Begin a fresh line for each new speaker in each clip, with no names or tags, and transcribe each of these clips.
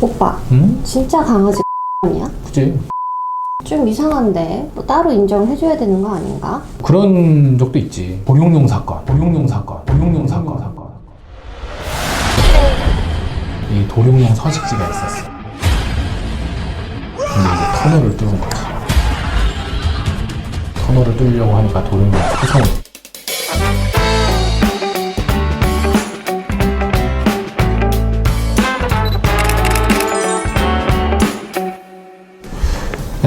오빠,
응?
진짜 강아지 아니야?
그치?
좀 이상한데 뭐 따로 인정해줘야 되는 거 아닌가?
그런 적도 있지. 보육용 사건, 보육용 사건, 보육용 사건, 사건. 이 도룡용 서식지가 있었어. 근데 이제 터널을 뚫은 거지. 터널을 뚫으려고 하니까 도룡용 후성.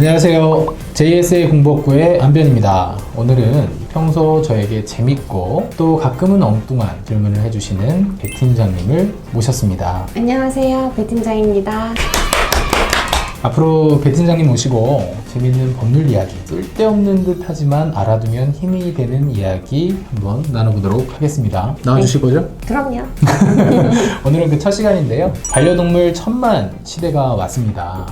안녕하세요. JSA 공복구의 안변입니다. 오늘은 평소 저에게 재밌고 또 가끔은 엉뚱한 질문을 해주시는 배 팀장님을 모셨습니다.
안녕하세요, 배 팀장입니다.
앞으로 배 팀장님 모시고 재밌는 법률 이야기, 쓸데없는 듯 하지만 알아두면 힘이 되는 이야기 한번 나눠보도록 하겠습니다. 나와주실 거죠?
그럼요.
오늘은 그 첫 시간인데요. 반려동물 천만 시대가 왔습니다.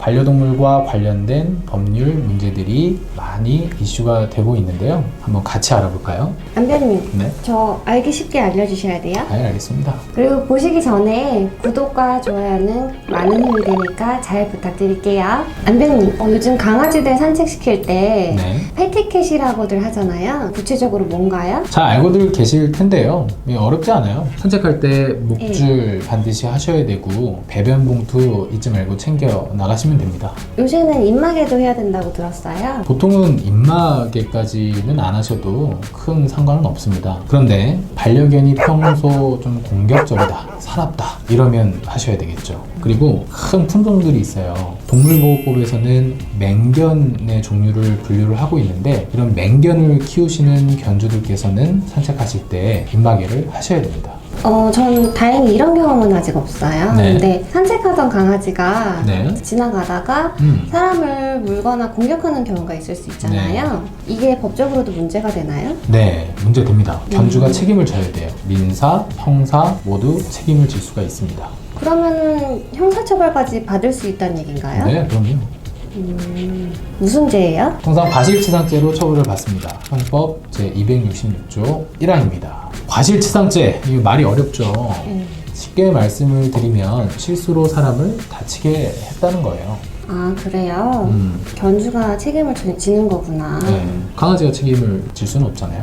반려동물과 관련된 법률 문제들이 많이 이슈가 되고 있는데요. 한번 같이 알아볼까요?
안변님,
네,
저 알기 쉽게 알려주셔야 돼요.
잘 알겠습니다.
그리고 보시기 전에 구독과 좋아요는 많은 힘이 되니까 잘 부탁드릴게요. 안변님, 어, 요즘 강아지들 산책시킬 때
네.
패티캣이라고들 하잖아요. 구체적으로 뭔가요?
잘 알고들 계실 텐데요. 예, 어렵지 않아요. 산책할 때 목줄 반드시 하셔야 되고 배변 봉투 잊지 말고 챙겨 나가시면 됩니다.
요새는 입마개도 해야 된다고 들었어요.
보통은 입마개까지는 안 하셔도 큰 상관은 없습니다. 그런데 반려견이 평소 좀 공격적이다, 사납다 이러면 하셔야 되겠죠. 그리고 큰 품종들이 있어요. 동물보호법에서는 맹견의 종류를 분류를 하고 있는데 이런 맹견을 키우시는 견주들께서는 산책하실 때 입마개를 하셔야 됩니다.
어, 전 다행히 이런 경험은 아직 없어요.
네.
근데 산책하던 강아지가
네.
지나가다가
음.
사람을 물거나 공격하는 경우가 있을 수 있잖아요. 이게 법적으로도 문제가 되나요?
네, 문제 됩니다. 견주가
음.
책임을 져야 돼요. 민사, 형사 모두 책임을 질 수가 있습니다.
그러면 형사처벌까지 받을 수 있다는 얘기인가요?
네, 그럼요.
음, 무슨 죄예요?
통상 과실치상죄로 처벌을 받습니다. 형법 제266조 1항입니다. 과실치상죄, 이거 말이 어렵죠.
음.
쉽게 말씀을 드리면 실수로 사람을 다치게 했다는 거예요.
아, 그래요?
음,
견주가 책임을 지- 지는 거구나.
네. 강아지가 책임을 질 수는 없잖아요.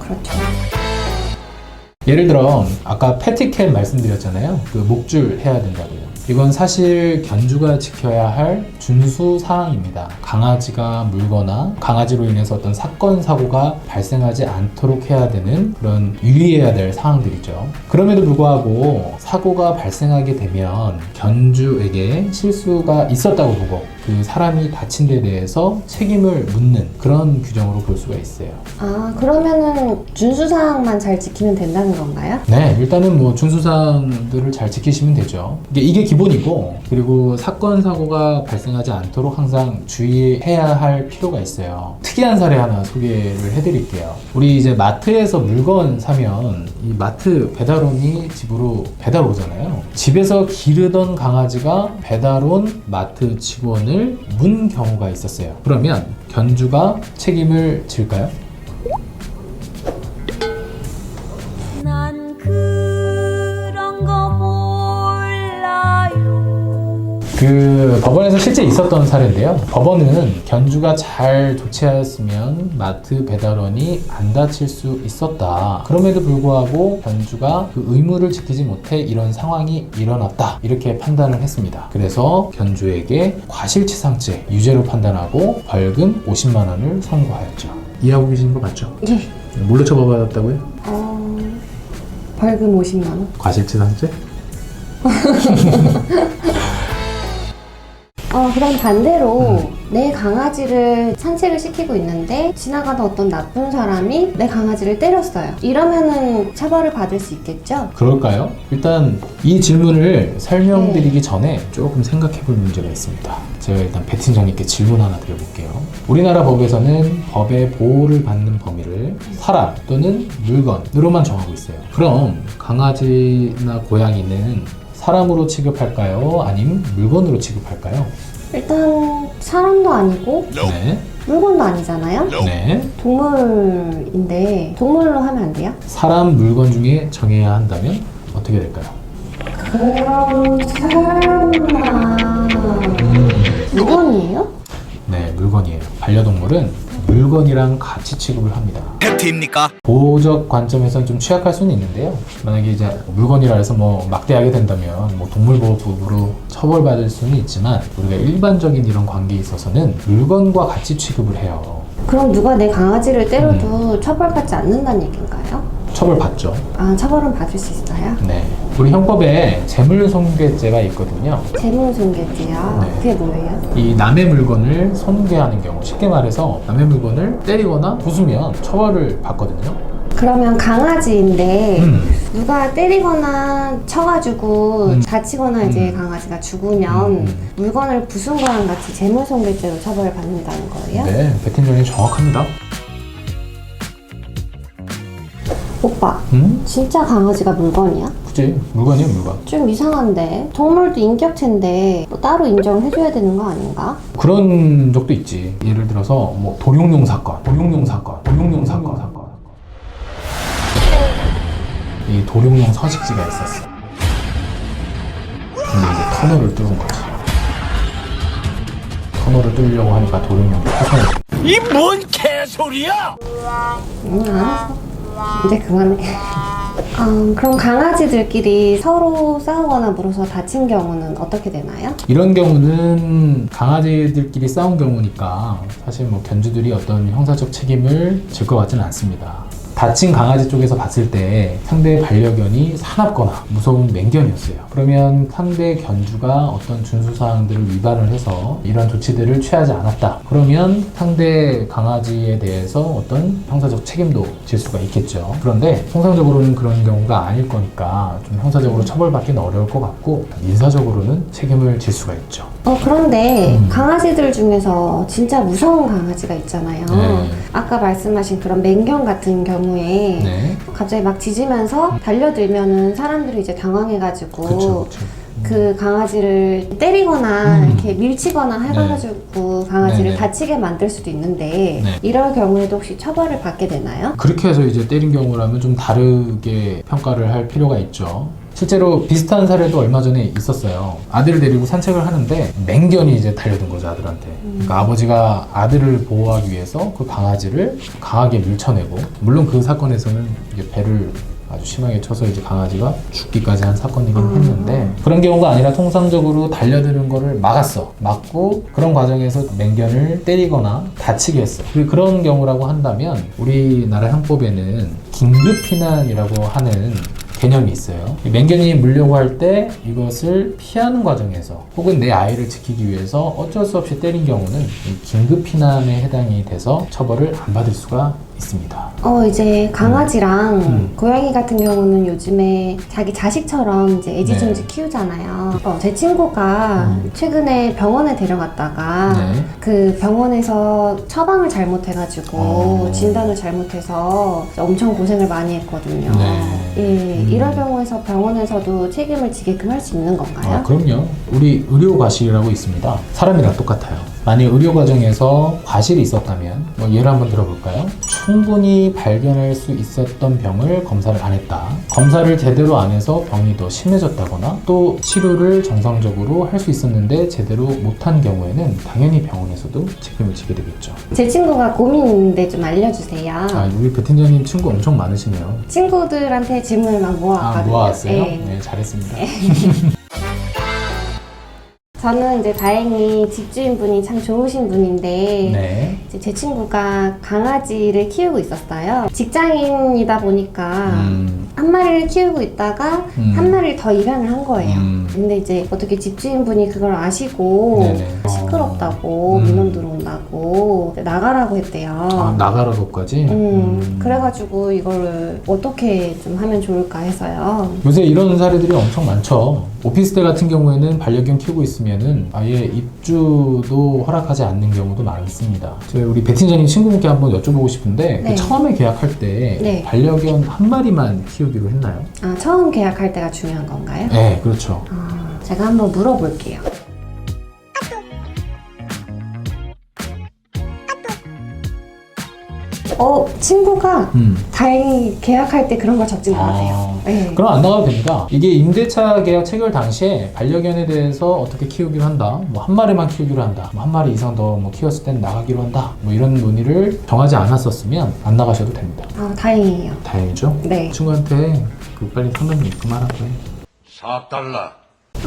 그렇죠.
예를 들어 아까 패티캣 말씀드렸잖아요. 그 목줄 해야 된다고요. 이건 사실 견주가 지켜야 할 준수 사항입니다. 강아지가 물거나 강아지로 인해서 어떤 사건 사고가 발생하지 않도록 해야 되는 그런 유의해야 될 사항들이죠. 그럼에도 불구하고 사고가 발생하게 되면 견주에게 실수가 있었다고 보고 그 사람이 다친 데 대해서 책임을 묻는 그런 규정으로 볼 수가 있어요.
아, 그러면은 준수사항만 잘 지키면 된다는 건가요?
네, 일단은 뭐 준수사항들을 잘 지키시면 되죠. 이게, 이게 기본이고, 그리고 사건, 사고가 발생하지 않도록 항상 주의해야 할 필요가 있어요. 특이한 사례 하나 소개를 해드릴게요. 우리 이제 마트에서 물건 사면 이 마트 배달원이 집으로 배달 오잖아요. 집에서 기르던 강아지가 배달온 마트 직원을 문 경우가 있었어요. 그러면 견주가 책임을 질까요? 그 법원에서 실제 있었던 사례인데요. 법원은 견주가 잘 조치하였으면 마트 배달원이 안 다칠 수 있었다. 그럼에도 불구하고 견주가 그 의무를 지키지 못해 이런 상황이 일어났다. 이렇게 판단을 했습니다. 그래서 견주에게 과실치상죄 유죄로 판단하고 벌금 50만 원을 선고하였죠. 이해하고 계시는 거 맞죠?
예.
뭘로 처벌받았다고요?
어, 벌금 50만 원.
과실치상죄?
어, 그럼 반대로 내 강아지를 산책을 시키고 있는데 지나가던 어떤 나쁜 사람이 내 강아지를 때렸어요. 이러면은 처벌을 받을 수 있겠죠?
그럴까요? 일단 이 질문을 설명드리기 전에 조금 생각해 볼 문제가 있습니다. 제가 일단 배 팀장님께 질문 하나 드려볼게요. 우리나라 법에서는 법의 보호를 받는 범위를 사람 또는 물건으로만 정하고 있어요. 그럼 강아지나 고양이는 사람으로 취급할까요? 아니면 물건으로 취급할까요?
일단 사람도 아니고
네.
물건도 아니잖아요?
네.
동물인데 동물로 하면 안 돼요?
사람, 물건 중에 정해야 한다면 어떻게 될까요?
그럼 설마 물건이에요?
네, 물건이에요. 반려동물은 물건이랑 같이 취급을 합니다.
팩트입니까?
보호적 관점에서는 좀 취약할 수는 있는데요. 만약에 이제 물건이라 해서 뭐 막대하게 된다면 뭐 동물보호법으로 처벌받을 수는 있지만 우리가 일반적인 이런 관계에 있어서는 물건과 같이 취급을 해요.
그럼 누가 내 강아지를 때려도 처벌받지 않는다는 얘기인가요?
처벌받죠.
아, 처벌은 받을 수 있어요?
네. 우리 형법에 재물손괴죄가 있거든요.
재물손괴죄요?
네.
그게 뭐예요?
이 남의 물건을 손괴하는 경우, 쉽게 말해서 남의 물건을 때리거나 부수면 처벌을 받거든요.
그러면 강아지인데
음.
누가 때리거나 쳐가지고
음.
다치거나 이제
음.
강아지가 죽으면
음.
물건을 부순 거랑 같이 재물손괴죄로 처벌을 받는다는 거예요?
네, 배팅전이 정확합니다.
오빠,
음?
진짜 강아지가 물건이야?
그치, 물건이에요, 물건.
좀 이상한데 동물도 인격체인데 뭐 따로 인정해줘야 되는 거 아닌가?
그런 적도 있지. 예를 들어서 뭐 도룡뇽 사건, 도룡뇽 사건, 도룡뇽 사건, 사건. 이 도룡뇽 서식지가 있었어. 근데 이제 터널을 뚫은 거지. 터널을 뚫으려고 하니까 도룡뇽이 파손.
이뭔 개소리야!
응, 알았어. 이제 그만해. 음, 그럼 강아지들끼리 서로 싸우거나 물어서 다친 경우는 어떻게 되나요?
이런 경우는 강아지들끼리 싸운 경우니까 사실 뭐 견주들이 어떤 형사적 책임을 질 것 같지는 않습니다. 다친 강아지 쪽에서 봤을 때 상대 반려견이 사납거나 무서운 맹견이었어요. 그러면 상대 견주가 어떤 준수사항들을 위반을 해서 이런 조치들을 취하지 않았다. 그러면 상대 강아지에 대해서 어떤 형사적 책임도 질 수가 있겠죠. 그런데 통상적으로는 그런 경우가 아닐 거니까 좀 형사적으로 처벌받기는 어려울 것 같고 민사적으로는 책임을 질 수가 있죠.
어, 그런데
음.
강아지들 중에서 진짜 무서운 강아지가 있잖아요.
네.
아까 말씀하신 그런 맹견 같은 경우에
네.
갑자기 막 짖으면서 달려들면은 사람들이 이제 당황해가지고
그렇죠. 그렇죠.
그 강아지를 때리거나
음.
이렇게 밀치거나 해가지고 강아지를
네네.
다치게 만들 수도 있는데
네.
이럴 경우에도 혹시 처벌을 받게 되나요?
그렇게 해서 이제 때린 경우라면 좀 다르게 평가를 할 필요가 있죠. 실제로 비슷한 사례도 얼마 전에 있었어요. 아들을 데리고 산책을 하는데 맹견이 이제 달려든 거죠, 아들한테. 그러니까 아버지가 아들을 보호하기 위해서 그 강아지를 강하게 밀쳐내고, 물론 그 사건에서는 이제 배를 아주 심하게 쳐서 이제 강아지가 죽기까지 한 사건이긴
아.
했는데 그런 경우가 아니라 통상적으로 달려드는 거를 막았어 막고 그런 과정에서 맹견을 때리거나 다치게 했어 그- 그런 경우라고 한다면 우리나라 형법에는 긴급피난이라고 하는 개념이 있어요. 이 맹견이 물려고 할 때 이것을 피하는 과정에서 혹은 내 아이를 지키기 위해서 어쩔 수 없이 때린 경우는 이 긴급 피난에 해당이 돼서 처벌을 안 받을 수가 있습니다.
어 이제 강아지랑
음.
고양이 같은 경우는 요즘에 자기 자식처럼 이제 애지중지
네.
키우잖아요. 어, 제 친구가
음.
최근에 병원에 데려갔다가
네.
그 병원에서 처방을 잘못해가지고
어.
진단을 잘못해서 엄청 고생을 많이 했거든요.
네.
예,
음.
이런 경우에서 병원에서도 책임을 지게끔 할 수 있는 건가요?
아, 그럼요. 우리 의료 과실이라고 있습니다. 사람이랑 똑같아요. 만약 의료 과정에서 과실이 있었다면 뭐 예를 한번 들어볼까요? 충분히 발견할 수 있었던 병을 검사를 안 했다. 검사를 제대로 안 해서 병이 더 심해졌다거나 또 치료를 정상적으로 할 수 있었는데 제대로 못한 경우에는 당연히 병원에서도 책임을 지게 되겠죠.
제 친구가 고민 있는데 좀 알려주세요.
아, 우리 배팀장님 친구 엄청 많으시네요.
친구들한테 질문을 막
아,
모아왔거든요.
모아왔어요?
예.
네, 잘했습니다.
저는 이제 다행히 집주인분이 참 좋으신 분인데
네.
이제 제 친구가 강아지를 키우고 있었어요. 직장인이다 보니까
음,
한 마리를 키우고 있다가
음.
한 마리를 더 입양을 한 거예요.
음.
근데 이제 어떻게 집주인분이 그걸 아시고
네네.
시끄럽다고
음.
민원 들어온다고 나가라고 했대요.
아, 나가라고까지?
음, 그래가지고 이거를 어떻게 좀 하면 좋을까 해서요.
요새 이런 사례들이 엄청 많죠. 오피스텔 같은 경우에는 반려견 키우고 있으면은 아예 입주도 허락하지 않는 경우도 많습니다. 저희 우리 배 팀장님 친구분께 한번 여쭤보고 싶은데 그
네.
처음에 계약할 때
네.
반려견 한 마리만 키우기로 했나요?
아, 처음 계약할 때가 중요한 건가요?
네, 그렇죠.
아, 제가 한번 물어볼게요. 어, 친구가
음.
다행히 계약할 때 그런 걸 적진
아.
않아요. 네.
그럼 안 나가도 됩니다. 이게 임대차 계약 체결 당시에 반려견에 대해서 어떻게 키우기로 한다. 뭐 한 마리만 키우기로 한다. 뭐 한 마리 이상 더 뭐 키웠을 땐 나가기로 한다. 뭐 이런 논의를 정하지 않았었으면 안 나가셔도 됩니다.
아, 다행이에요.
다행이죠.
네.
친구한테 그 빨리 상담 입금하라고 해.
4달러.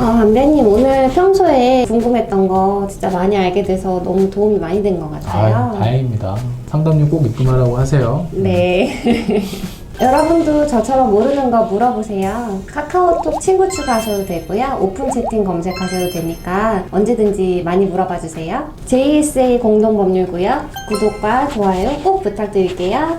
아, 안배님 오늘 평소에 궁금했던 거 진짜 많이 알게 돼서 너무 도움이 많이 된 것 같아요.
아, 다행입니다. 상담료 꼭 입금하라고 하세요.
네. 여러분도 저처럼 모르는 거 물어보세요. 카카오톡 친구 추가하셔도 되고요. 오픈 채팅 검색하셔도 되니까 언제든지 많이 물어봐 주세요. JSA 공동법률구역 구독과 좋아요 꼭 부탁드릴게요.